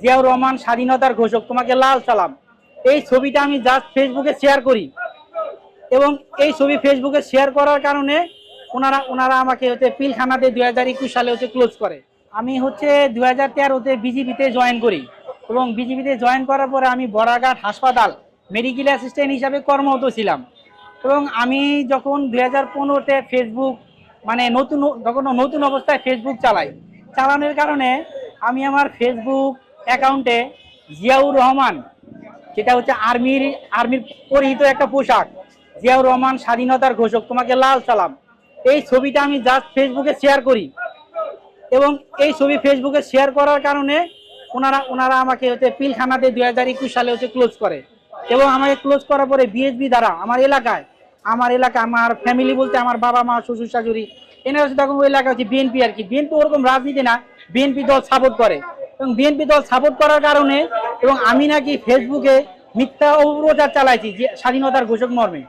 জিয়াউর রহমান স্বাধীনতার ঘোষক, তোমাকে লাল সালাম। এই ছবিটা আমি জাস্ট ফেসবুকে শেয়ার করি। এবং এই ছবি ফেসবুকে শেয়ার করার কারণে ওনারা ওনারা আমাকে হচ্ছে পিলখানাতে দুই হাজার একুশ সালে হচ্ছে ক্লোজ করে। আমি হচ্ছে দুই হাজার তেরোতে বিজেপিতে জয়েন করি। এবং বিজেপিতে জয়েন করার পরে আমি বড়াঘাট হাসপাতাল মেডিকেল অ্যাসিস্ট্যান্ট হিসাবে কর্মরত ছিলাম। এবং আমি যখন দুই হাজার পনেরোতে ফেসবুক মানে নতুন যখন নতুন অবস্থায় ফেসবুক চালাই, চালানোর কারণে আমি আমার ফেসবুক অ্যাকাউন্টে জিয়াউর রহমান, যেটা হচ্ছে আর্মির আর্মির পরিহিত একটা পোশাক। জিয়াউর রহমান স্বাধীনতার ঘোষক, তোমাকে লাল সালাম। এই ছবিটা আমি জাস্ট ফেসবুকে শেয়ার করি। এবং এই ছবি ফেসবুকে শেয়ার করার কারণে ওনারা ওনারা আমাকে হচ্ছে পিলখানাতে দুই হাজার একুশ সালে হচ্ছে ক্লোজ করে। এবং আমাকে ক্লোজ করার পরে বিএসবি দ্বারা আমার এলাকায়, আমার এলাকা আমার ফ্যামিলি বলতে আমার বাবা মা, শ্বশুর শাশুড়ি, এনারা হচ্ছে তখন ওই এলাকা হচ্ছে বিএনপি আর কি। বিএনপি ওরকম রাজনীতি না। বিএনপি দল সাপোর্ট করে। এবং বিএনপি দল সাপোর্ট করার কারণে এবং আমি নাকি ফেসবুকে মিথ্যা অপপ্রচার চালাইছি যে স্বাধীনতার ঘোষক মর্মে।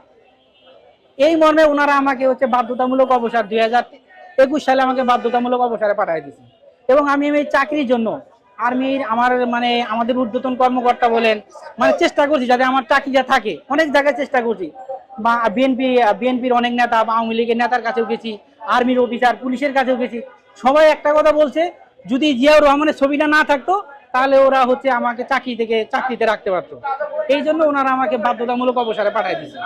এই মর্মে ওনারা আমাকে হচ্ছে বাধ্যতামূলক অবসর দুই হাজার একুশ সালে আমাকে বাধ্যতামূলক অবসরে পাঠিয়ে দিয়েছে। এবং আমি এই চাকরির জন্য আর্মির আমার মানে আমাদের ঊর্ধ্বতন কর্মকর্তা বলেন মানে চেষ্টা করছি যাতে আমার চাকরিটা থাকে। অনেক জায়গায় চেষ্টা করছি। বা বিএনপি, বিএনপির অনেক নেতা বা আওয়ামী লীগের নেতার কাছেও গেছি, আর্মির অফিসার, পুলিশের কাছেও গেছি। সবাই একটা কথা বলছে যদি জিয়াউর রহমানের ছবিটা না থাকতো তাহলে ওরা হচ্ছে আমাকে চাকরি থেকে চাকরিতে রাখতে পারতো এই জন্য ওনারা আমাকে বাধ্যতামূলক অবসরে পাঠিয়ে দিয়েছে।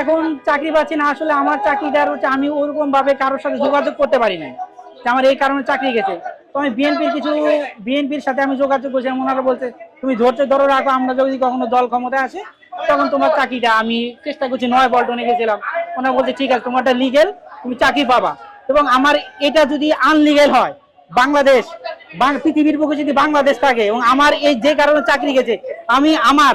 এখন চাকরি? পাচ্ছি না আসলে আমার চাকরিটার হচ্ছে আমি ওরকম ভাবে কারোর সাথে যোগাযোগ করতে পারি না যে আমার এই কারণে চাকরি গেছে তো আমি বিএনপির কিছু বিএনপির সাথে আমি যোগাযোগ করছিলাম ওনারা বলছে তুমি ধৈর্য ধরো রাখো আমরা যদি কখনো দল ক্ষমতায় আসে তখন তোমার চাকরিটা আমি চেষ্টা করছি নয় বল্টনে গেছিলাম ওনারা বলছে, ঠিক আছে, তোমারটা লিগেল তুমি চাকরি পাবা। এবং আমার এটা যদি আনলিগেল হয়, বাংলাদেশ পৃথিবীর বুকে যদি বাংলাদেশ থাকে, এবং আমার এই যে কারণে চাকরি গেছে, আমি আমার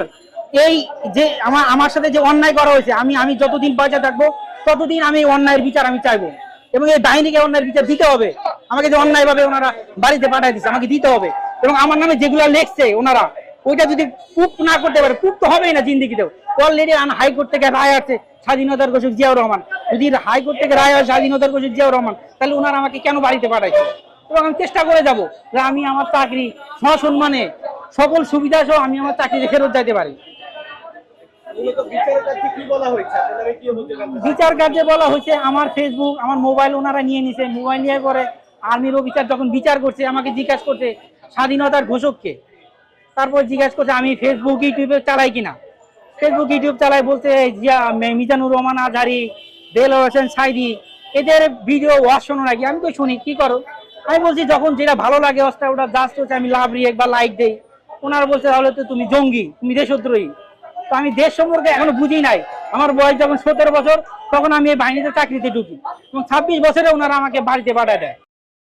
এই যে, আমার আমার সাথে যে অন্যায় করা হয়েছে, আমি আমি যতদিন বাঁচা থাকব, ততদিন আমি অন্যায়ের বিচার আমি চাইব। এবং এই বাহিনীকে অন্যায়ের বিচার দিতে হবে। আমাকে যে অন্যায় ভাবে ওনারা বাড়িতে পাঠিয়ে দিচ্ছে আমাকে দিতে হবে। এবং আমার নামে যেগুলো লেখছে ওনারা, ওইটা যদি প্রুফ না করতে পারে, প্রুফ তো হবেই না জিন্দিগিতেও। অলরেডি হাইকোর্ট থেকে রায় আছে স্বাধীনতার ঘোষক জিয়াউর রহমান। যদি হাইকোর্ট থেকে রায় হয় স্বাধীনতার ঘোষক জিয়াউর রহমান তাহলে ওনারা আমাকে কেন বাড়িতে পাঠাইছে? এবং আমি চেষ্টা করে যাব যে আমি আমার চাকরি সসম্মানে সকল সুবিধা সহ আমি আমার চাকরিতে ফেরত যাইতে পারি। বিচার কার্যে বলা হয়েছে আমার ফেসবুক আমার মোবাইল ওনারা নিয়ে নিছে মোবাইল নিয়ে করে আর্মির অফিসার যখন বিচার করছে আমাকে জিজ্ঞাসা করছে স্বাধীনতার ঘোষককে। তারপর জিজ্ঞাসা করছে আমি ফেসবুক ইউটিউবে চালাই কিনা? ফেসবুক ইউটিউব চালাই বলতে জিয়া মিজানুর রহমান আজহারি দেল হোসেন সাইদি, এদের ভিডিও ওয়াশ শোনো নাকি? আমি তো শুনি, কি করো? আমি বলছি, যখন যেটা ভালো লাগে অস্তা ওটা জাস্ট হচ্ছে আমি লাভ রিয়েক বা লাইক দেই। ওনারা বলছে, তাহলে তো তুমি জঙ্গি, তুমি দেশদ্রোহী। তো আমি দেশ সম্পর্কে এখনও বুঝি নাই। আমার বয়স যখন সতেরো বছর, তখন আমি এই বাহিনীতে চাকরিতে ঢুকি এবং ছাব্বিশ বছরে ওনারা আমাকে বাড়িতে পাঠায় দেয়।